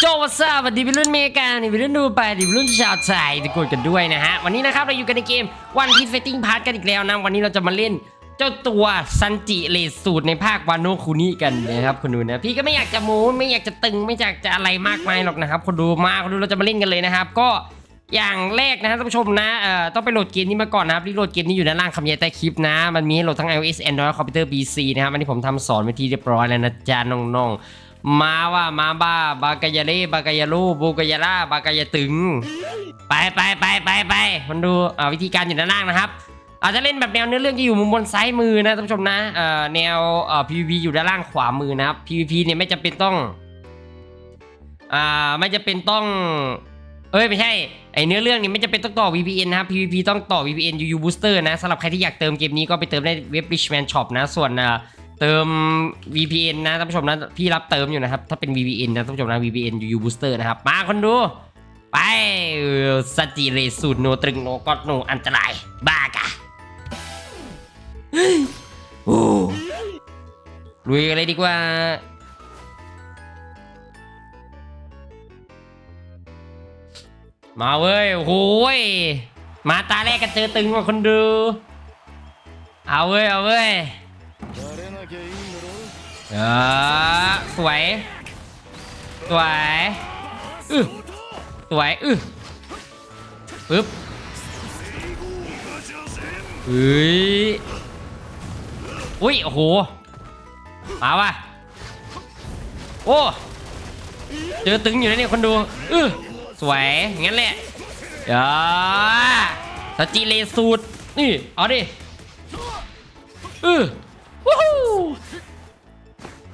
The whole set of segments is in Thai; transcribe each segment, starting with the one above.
โจวาซาวัสดีพี่รุ่นเมกานี่พี่รุ่นดูไปดิพี่รุ่นชาวไทยทุกคนกันด้วยนะฮะ วันนี้นะครับเราอยู่กันในเกมวันพี e ไฟตติ้งพาร์กันอีกแล้วนะ วันนี้เราจะมาเล่นเจ้าตัวซันจิเลสสูตรในภาควานโนคุนิกันนะครับคุณดูนะพี่ก็ไม่อยากจะโม้ไม่อยากจะตึงไม่อยากจะอะไรมากมายหรอกนะครับคนดูมาคนดูเราจะมาเล่นกันเลยนะครับ ก็อย่างแรกนะท่านผู้ชมนะเอ่อต้องไปโหลดเกมนี้มาก่อนนะครับรีโหลดเกมนี้อยู่ด้านล่างคำยันใต้คลิปนะ มันมีให้โหลดทั้ง iOS Android คอมพิวเตอร์ PC นะครับอันนี้ผมทำสอนไว้ที่เรียบร้อยแล้วนะจ๊ะน้องๆ มาว่ามาบ้าบากายาล่บากายาลูบูกายาล่าบากายาตึง ไปไปไปไปไปมันดูอ่าวิธีการอยู่ด้านล่างนะครับอาจจะเล่นแบบแนวเนื้อเรื่องที่อยู่มุมบนซ้ายมือนะท่านผู้ชมนะเอ่อแนวเอ่อ PVP อยู่ด้านล่างขวามือนะครับ PVP เนี่ยไม่จำเป็นต้องอ่าไม่จำเป็นต้อง เอ้ยไม่ใช่ไอเนื้อเรื่องนี่ไม่จำเป็นต้องต่อ VPN นะครับ PVP ต้องต่อ VPN UU Booster นะสำหรับใครที่อยากเติมเกมนี้ก็ไปเติมได้เว็บ Richman Shop นะส่วน เติม VPN นะท่านผู้ชมนะพี่รับเติมอยู่นะครับ ถ้าเป็น VPN นะท่านผู้ชมนะ VPN UU Booster นะครับ มาคนดู ไปสจิเรสูตรโนตรึงโนกอดโนอันตราย บ้ากะเฮ้ยโอ้ลุยกันเลยดีกว่ามาเว้ยโอ้ย มาตาแรกก็เจอตึงกว่าคนดู เอาเว้ย เอาเว้ย เออสวย สวยอือสวยอือปึ๊บเฮ้ยอุ้ยโอ้โหมาว่ะโอ้เจอตึงอยู่นะเนี่ยคนดูอือสวยงั้นแหละเดี๋ยวสจิเลสูตรนี่เอาดิอือวู้ฮู้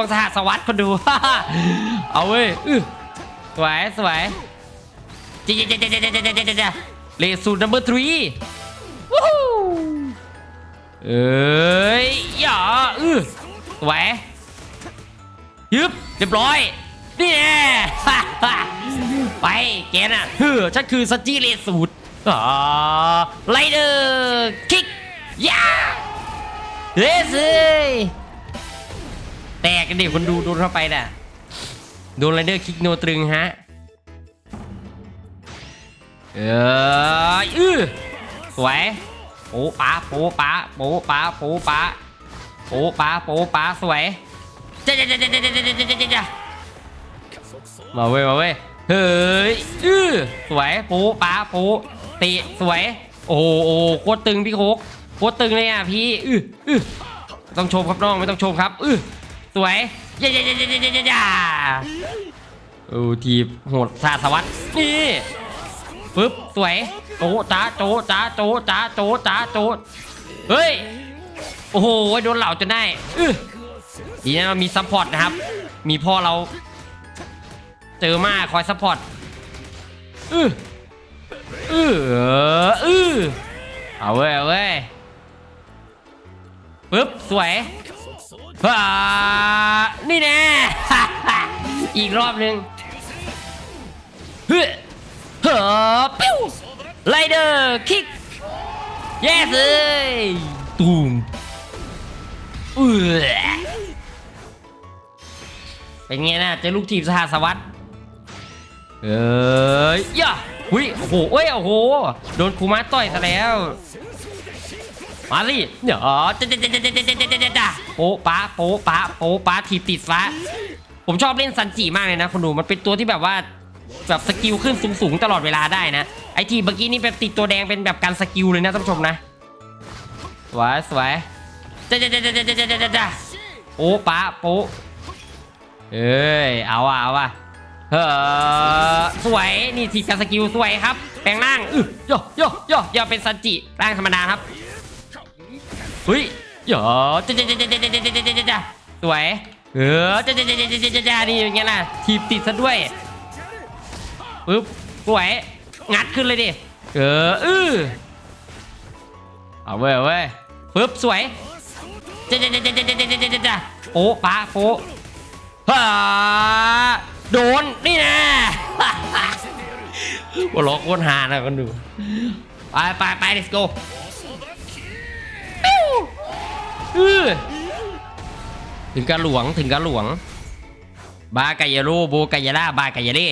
ต้องสหสวัสดิ์คนดู เอาเว้ยสวยสวยเจ๊เจเจเจเจเจเจเลสูตร number three วู้ฮู้เอ้ยหย่าอื้อสวยยึบเรียบร้อยนี่แน่ไปเกนอะเฮ้อฉันคือสจีเลสูดอ่าไลเดอร์คิกย่าเลสเแตกกันดิคนดูโดนเข้าไปน่ะโดนไรเดอร์คิกโนตรึงฮะ เอออื้อสวยโป๊ป้าโป๊ป้าโป๊ป้าโป๊ป้าโป๊ป้าโป๊ป้าสวยจ้าจ้าจ้าจ้าจ้าจ้าจ้าจ้าจ้ามาเว้ยมาเว้ยเฮ้ยอื้อสวยโป๊ป้าโป๊ตะสวย โอ้โหโคตรตึงพี่โคกโคตรตึงเลยอะพี่อื้ออื้อไม่ต้องชมครับน้องไม่ต้องชมครับอื้อ สวยย่าย่าย่าย่าย่าย่าย่โอ้ทีโหดสาสวัสดนี่ปึ๊บสวยโจจ้าโจจ้าโจจ้าโจจ้าโจเฮ้ยโอ้โหโดนเหล่าจนได้อื้อดีนะมันมีซัพพอร์ตนะครับ มีพ่อเรา เจอมาคอยซัพพอร์ตอื้ออื้ออื้อเอาเว้ยเอาเว้ยปึ๊บสวย ฮ่านี่แน่ อีกรอบหนึ่งเฮ้ยเฮ้อปิ้วไลเดอร์คิก yes เอ้ยตูมเออเป็นไงนะเจอลูกทีมสหสวัสดิ์เอ้ยย่าหุยโอ้โหเอ้ยโอ้โห โดนคูมาต่อยซะแล้ว มาสิเดี๋ยวจะจะจะจะจะจะจะจะจะโป๊ะป้าโป๊ะป้าโป๊ะป้าถีบติดฟ้า ผมชอบเล่นซันจิมากเลยนะคุณดูมันเป็นตัวที่แบบว่าแบบสกิลขึ้นสูงสูงๆตลอดเวลาได้นะไอทีเมื่อกี้นี่แบบติดตัวแดงเป็นแบบการสกิลเลยนะท่านผู้ชมนะสวยสวยจะจะจะจะจะจะจะจะจะโป๊ะป้าโป๊ะเอ้ยเอาอะเอาอะเฮ้อสวยนี่ทีการสกิลสวยครับ แปลงร่างอื้อย่อย่อย่อย่อเป็นซันจิร่างธรรมดาครับ เฮ้ยเดี๋ยวจ้าจ้าจ้าจ้าจ้าจ้าจ้าจ้าจ้าจ้าสวยเออจ้าจ้าจ้าจ้าจ้าจ้าจ้านี่อย่างเงี้ยนะทีบติดซะด้วยปึ๊บสวยงัดขึ้นเลยดิเอออือเอาเว้ยเอาเว้ยปึ๊บสวยจ้าจ้าจ้าจ้าจ้าจ้าจ้าจ้าจ้าโป๊ะปะโป๊ะฮ่าโดนนี่นะหัวล้อโคตรฮานะคนดูไปไปไป let's go ถึงกระหลวงถึงกระหลวง บากายาโรโบกายาล่าบากายาเล่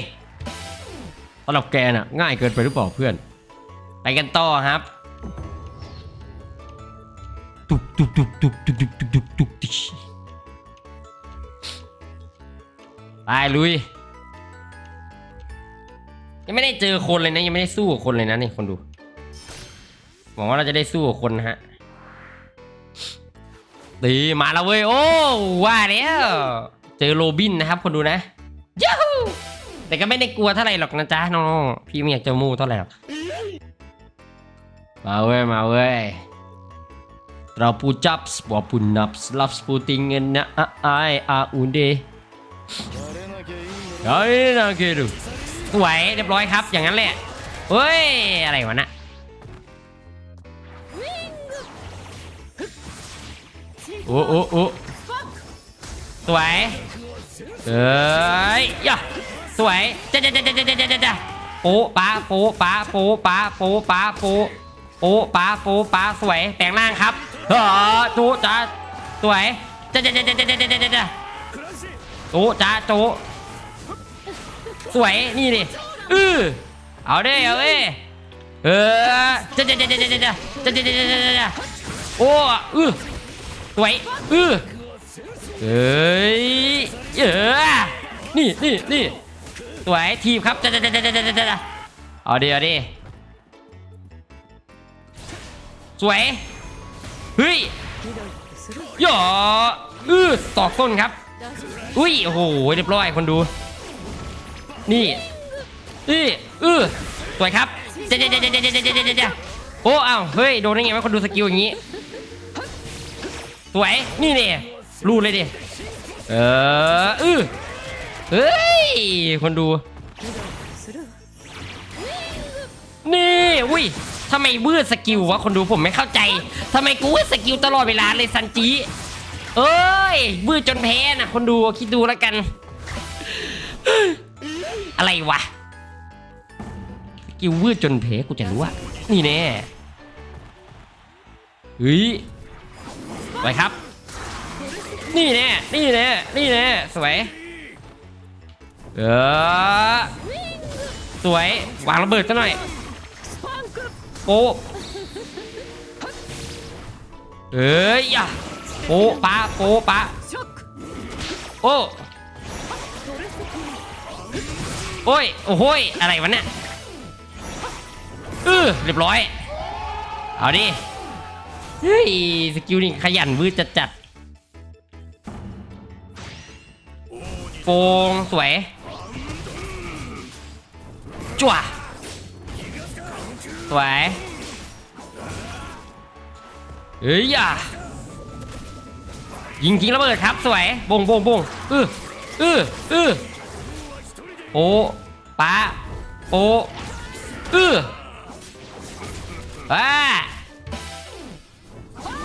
สำหรับแกน่ะ ง่ายเกินไปหรือเปล่าเพื่อน ไปกันต่อครับตุบตุบตุบตุบตุบตุบตุบตุบตุบติชไปลุย ยังไม่ได้เจอคนเลยนะ ยังไม่ได้สู้กับคนเลยนะนี่คนดูหวังว่าเราจะได้สู้กับคนนะฮะ ตีมาแล้วเว้ย โอ้ว่าแล้วเจอโรบินนะครับคนดูนะยูฮูแต่ก็ไม่ได้กลัวเท่าไหร่หรอกนะจ๊ะน้องพี่ไม่อยากจะมูเท่าไหร่หรอกมาเว้ยมาเว้ยเราปูจับส์บอปุ่นนับสลับสปูติงเงินนะไออาอุนเดเฮ้ยนาเกดูสวยเรียบร้อยครับอย่างนั้นแหละเฮ้ยอะไรวะน่ะ โอ้โอ้โอ้สวยเอ้ยย่าสวยจ้าจ้าจ้าจ้าจ้าจ้าจ้าโป๊ะปะโป๊ะปะโป๊ะปะโป๊ะปะโป๊โป๊ะปะโป๊ะปะสวยแปลงร่างครับเฮ้อจุจ้าสวยจ้าจ้าจ้าจ้าจ้าจ้าจ้าจ้าจุจ้าจุสวยนี่ดิอือเอาเด้เอาเอ้เออจ้าจ้าจ้าจ้าจ้าจ้าจ้าจ้าจ้าจ้าจ้าจ้าโอ้อือ สวยเออเฮ้ยเออนี่นี่นี่สวยทีมครับจะจะจะจะจะจะจะเอาดีเอาดีสวยเฮ้ยหยออื้อตอกต้นครับ อุ้ยโอ้โหเรียบร้อยคนดู นี่อื้เอื้อสวยครับเจ๊เจ๊เจ๊เจ๊เจ๊เจ๊เจ๊โอ้เอ้าเฮ้ยโดนได้ไงวะคนดูสกิลอย่างนี้ สวย นี่เนี่ยรูดเลยดิ เอออือเฮ้ย คนดู นี่อุ้ยทำไมวืดสกิลวะ คนดูผมไม่เข้าใจทำไมกูวืดสกิลตลอดเวลาเลยซันจิเอ้ยวืดจนแพ้นะคนดูคิดดูแล้วกัน อะไรวะกิลวืดจนแพ้กูจะรู้ว่านี่แน่เฮ้ย ไว้ครับ นี่แน่นี่แน่นี่แน่สวย เออ สวย วางระเบิดซะหน่อยโป๊ะเอ้ยอย่าโป๊ะปะโป๊ะปะโอ้โอ้ย โอ้โหยอะไรวะเนี่ยเออเรียบร้อย เอาดิ เฮ้ย สกิลนี่ขยันวืดจัดจัดโฟงสวยจั่วสวยเฮ้ยอย่ายิงทิ้งระเบิดครับสวยบงบงบงเออเออเออโปะปะโปะเอออ่า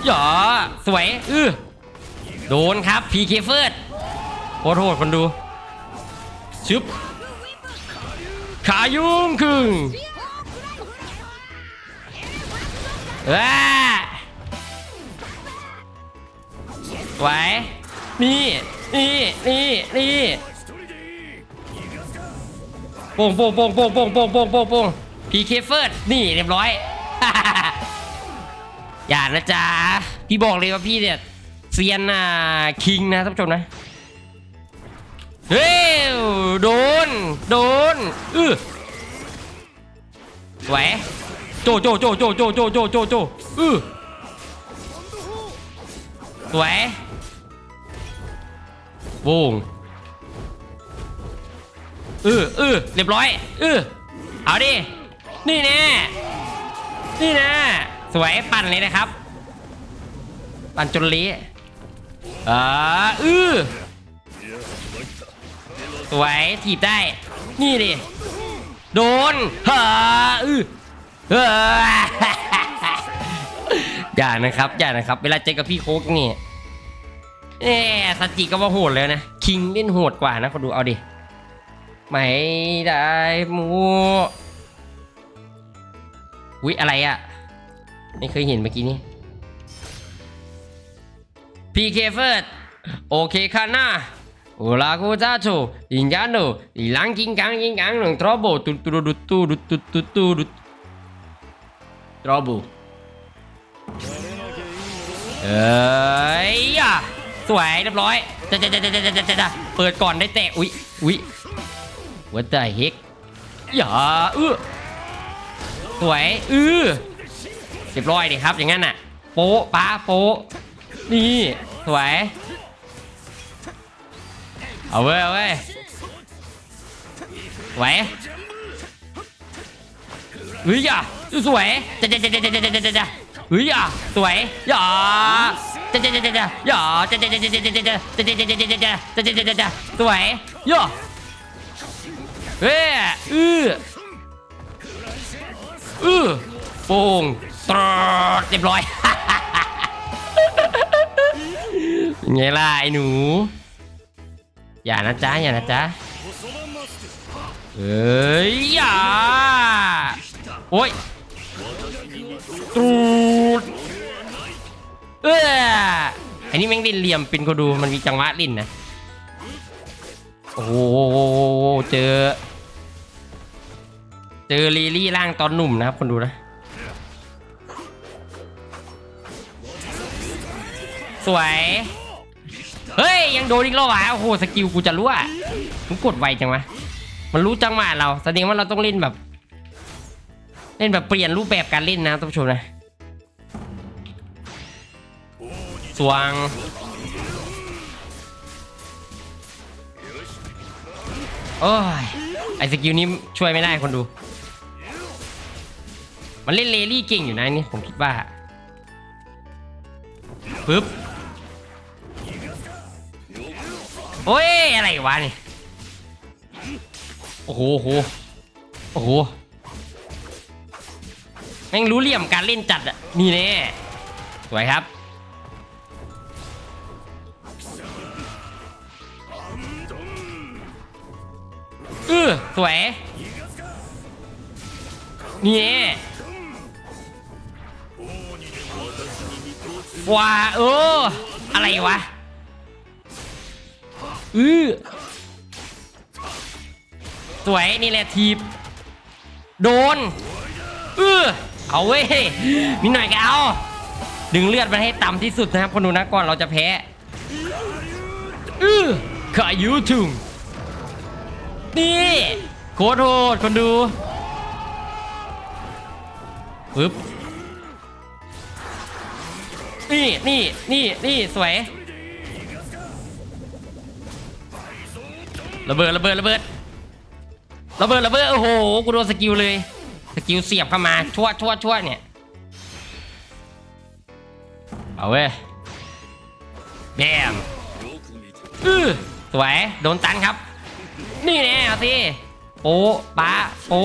หยอสวยอือโดนครับพีเคเฟิร์ดโคตรโหดคนดูชึบขายุ่งคึงว้าสวยนี่นี่นี่นี่โป่งโป่งโป่งโป่งโป่งโป่งโป่งโป่งโป่งพีเคเฟิร์ดนี่เรียบร้อย อย่านะจ๊ะพี่บอกเลยว่าพี่เนี่ยเซียนน่ะคิงนะท่านผู้ชมนะเฮ้ยโดน โดนอือสวโจโจโจโจโจโจโจโจโจอือสวยโวงเออเออเรียบร้อยเออเอาดิ นี่แน่ นี่แนะ สวยปั่นเลยนะครับ ปั่นจนเละอ่าอือสวยถีบได้ นี่ดิ โดนฮ่าอื้อเฮ้ออย่านะครับ อย่านะครับ เวลาเจอกับพี่โค้กนี่เอ๊สจิก็ว่าโหดเลยนะ คิงเล่นโหดกว่านะคนดูเอาดิ ไม่ได้หมูอุ๊ยอะไรอะ ไม่เคยเห็นเมื่อกี้นี้ PK เคเฟิร์ดโอเคค่ะนะโอลาโกจ้าชูอินจานดูอิลังกิงกังกิงกังหนึ่งทรอโบตุตุรุตุรุตุตุตุรุทรอโบเอ้ยสวยเรียบร้อยจะจะจะจะจะจะจะเปิดก่อนได้แตะอุ้ยอุ้ย what the heck อย่าเออสวยเออ เรียบร้อยดิครับ อย่างนั้นน่ะ โป๊ะป้าโป๊ะนี่ สวย เอาเว้ยเอาเว้ยสวยเฮ้ยอะสวยจะจะจะจะจะจะจะจะเฮ้ยอะสวยอย่าจะจะจะจะจะอย่าจะจะจะจะจะจะจะจะจะจะจะจะจะจะจะจะจะจะสวยย่าเฮ้ยอืออือโป่ง ตรดเรียบร้อย ไงล่ะไอ้หนู อย่านะจ๊ะ อย่านะจ๊ะเอ้ยอย่าโอ้ยตูดเออไอันี้แม่งดินเหลี่ยมเป็นก็ดูมันมีจังหวะลินนะ โอ้โหเจอ เจอลีลี่ร่างตอนหนุ่มนะครับคนดูนะ สวย เฮ้ย ยังโดนอีกแล้ววะโอ้โหสกิลกูจะรู้อะมึงกดไวจังวะมันรู้จังหวะเราแสดงว่าเราต้องเล่นแบบ เล่นแบบเปลี่ยนรูปแบบการเล่นนะท่านผู้ชมนะสวงโอ้ยไอสกิลนี้ช่วยไม่ได้คนดู มันเล่นเลลี่เก่งอยู่นะนี่ผมคิดว่าปึ๊บ โอ้ยอะไรวะนี่โอ้โหโอ้โหโอ้โหแม่งรู้เหลี่ยมการเล่นจัดอะนี่แน่สวยครับเออสวยนี่แน่ว้าเอออะไรวะ อือสวยนี่แหละทีบ โดนเออเอาเว้ยมีหน่อยก็เอาดึงเลือดมันให้ต่ำที่สุดนะครับคนดูนะก่อนเราจะแพ้เออขายูทุงนี่โคตรโหดคนดูปึ๊บนี่นี่นี่นี่สวย ระเบิดระเบิดระเบิดระเบิดระเบิดโอ้โหกูโดนสกิลเลยสกิลเสียบเข้ามาชั่วชั่วชั่วเนี่ยเอาเว้ยแบมอือสวยโดนตันครับ นี่แน่เอาสิโป๊ป้าโป๊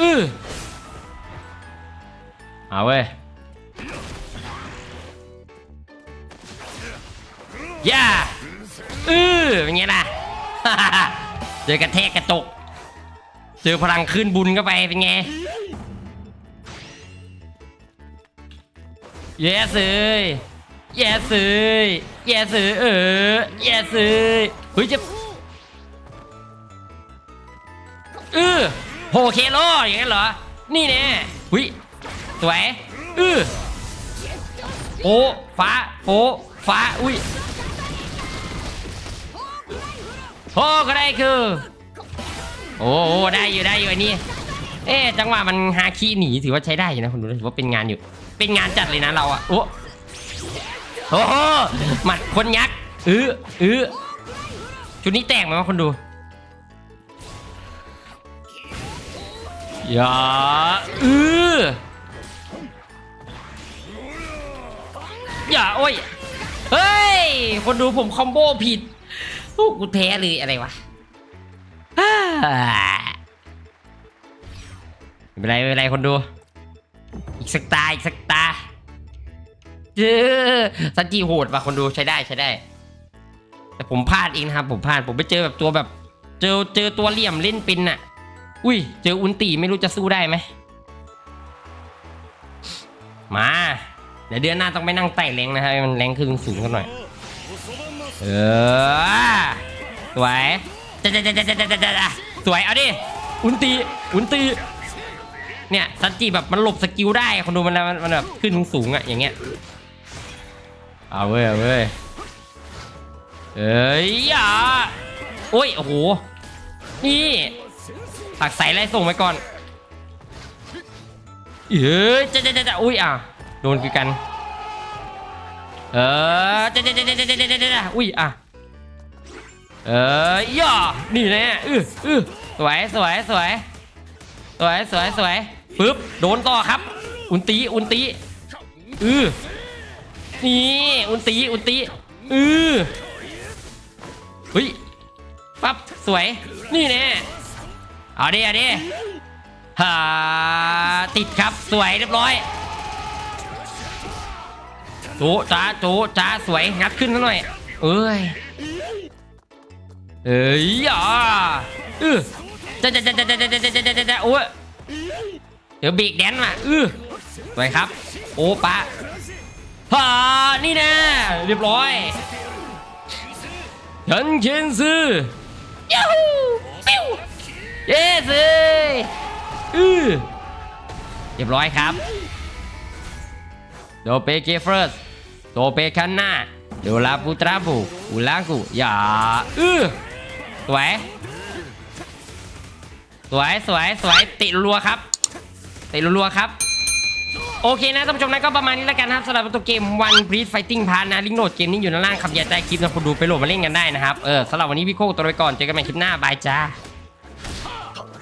อือเอาเว้ยย่าอือเป็นไงล่ะ เจอกระแทกกระจกเจอพลังขึ้นบุญเข้าไปเป็นไงแย่เสยแย่เสยแย่เสยเออแย่เสยเฮ้ยจะเออโหเคโลอย่างนั้นเหรอ นี่แน่หุยสวยเออโป๊ะฟ้าโป๊ะฟ้า อุ้ย โอ้ก็ได้คือ โอ้โหได้อยู่ได้อยู่ไอ้นี่ เอ๊ะจังหวะมันฮาคีหนีถือว่าใช้ได้อยู่นะคุณดูถือว่าเป็นงานอยู่ เป็นงานจัดเลยนะเราอะโอ้โอ้โหหมัดคนยักษ์เออเออชุดนี้แตกไหมวะคนดูอย่าเอออย่าโอ้ย เฮ้ย คนดูผมคอมโบผิด โอ้กูแพ้เลยอะไรวะไม่เป็นไรไม่เป็นไรคนดู อีกสักตาอีกสักตาเจอสันจีโหดว่ะคนดูใช้ได้ใช้ได้ แต่ผมพลาดเองนะครับ ผมพลาดผมไปเจอแบบตัวแบบ เจอเจอตัวเหลี่ยมเล่นปินอะอุ้ย เจออุนตีไม่รู้จะสู้ได้ไหมมาเดี๋ยวเดือนหน้าต้องไปนั่งไต่แรงนะครับมันแรงขึ้นสูงขึ้นหน่อย เออสวยจะจะจะจะจะจะจะสวยเอาดิอุนตีอุนตีเนี่ยซันจิแบบมันหลบสกิลได้คนดูมันมันมันแบบขึ้นสูงๆอะอย่างเงี้ยเอาเว้ยเอาเว้ยเอ้ยอะโอ้ยโอ้โหนี่ผักใส่ไล่ส่งไปก่อนเอ้ยจะจะจะจะอุ้ยอะโดนคือกัน เออเจ๊เจ๊เจ๊เจ๊เจ๊เจอุ้ยอะเออย่อนี่แน่อื้ออื้อสวยสวยสวยสวยสวยสวยปึ๊บโดนต่อครับ อุนตีอุนตีอื้อนี่อุนตีอุนตีอื้อเฮ้ยปั๊บสวยนี่แน่เอาดิเอาดิฮ่าติดครับสวยเรียบร้อย จะจ้าโจะจ้าสวยงัดขึ้นซะหน่อย เอ้ย เอ้ยอะเออจะจะจะจะจะจะจะจะจะจะจะโอ้ยเดี๋ยวบรกแดนมาเออสวยครับ โอ้ปะฮ่านี่นะเรียบร้อยฉันเคนซือยูฮูปิ้วเยสเออเรียบร้อยครับโดเปเกฟเฟิร์ส โดเปคันนาเดลาปูตราบูอุลากูอย่าอือสวย สวยสวยสวยติรัวครับ ติรัวครับโอเคนะท่านผู้ชมนะก็ประมาณนี้แล้วกันนะครับสำหรับตัวเกม One Piece Fighting Pass นะลิงก์โหลดเกมนี้อยู่ด้านล่างคำอย่าใจคลิปนะคุณดูไปโหลดมาเล่นกันได้นะครับ เออสำหรับวันนี้พี่โคกตัวไปก่อน เจอกันใหม่คลิปหน้า บายจ้า